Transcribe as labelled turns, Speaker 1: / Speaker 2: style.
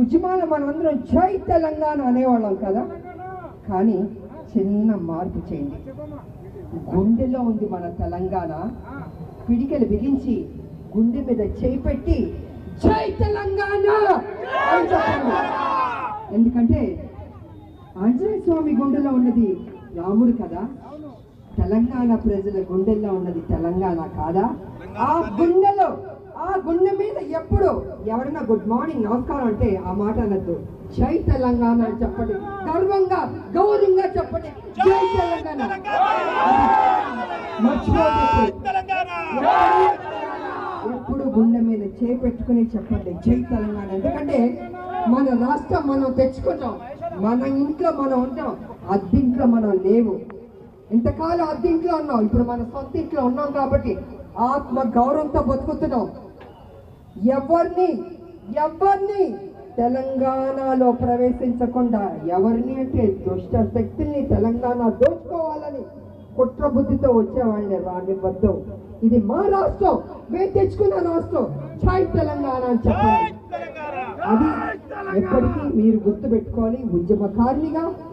Speaker 1: ఉద్యమాలు మనమందరం జై తెలంగాణ అనేవాళ్ళం కదా. కానీ చిన్న మార్పు చేయండి. గుండెలో ఉంది మన తెలంగాణ. పిడికలు బిగించి గుండె మీద చేపెట్టి జై తెలంగాణ ఎందుకంటే ఆంజనేయ స్వామి గుండెలో ఉన్నది రాముడు కదా. తెలంగాణ ప్రజల గుండెల్లో ఉన్నది తెలంగాణ కాదా? ఆ గుండెలో ఆ గుండె మీద ఎప్పుడు ఎవరైనా గుడ్ మార్నింగ్ నమస్కారం అంటే ఆ మాట అనద్దు. జై తెలంగాణ అని చెప్పండి. గర్వంగా గౌరవంగా చెప్పండి. జై తెలంగాణ. ఎప్పుడు గుండె మీద చేపెట్టుకుని చెప్పండి. జై తెలంగాణ. ఎందుకంటే మన రాష్ట్రం మనం తెచ్చుకుంటాం. మన ఇంట్లో మనం ఉంటాం. అద్దింట్లో మనం లేవు. ఇంతకాలం అద్దింట్లో ఉన్నాం. ఇప్పుడు మన సొంత ఇంట్లో ఉన్నాం కాబట్టి ఆత్మ గౌరవంతో బతుకుతున్నాం. ఎవరిని ఎవరిని తెలంగాణలో ప్రవేశించకుండా ఎవరిని అంటే దుష్ట శక్తుల్ని తెలంగాణ దోచుకోవాలని కుట్ర బుద్ధితో వచ్చేవాళ్ళని రానివ్వద్దు ఇది మా రాష్ట్రం మేము తెచ్చుకున్న రాష్ట్రం. ఛాయ్ తెలంగాణ అని చెప్పండి అది ఎప్పటికీ మీరు గుర్తు పెట్టుకోవాలి ఉద్యమకారునిగా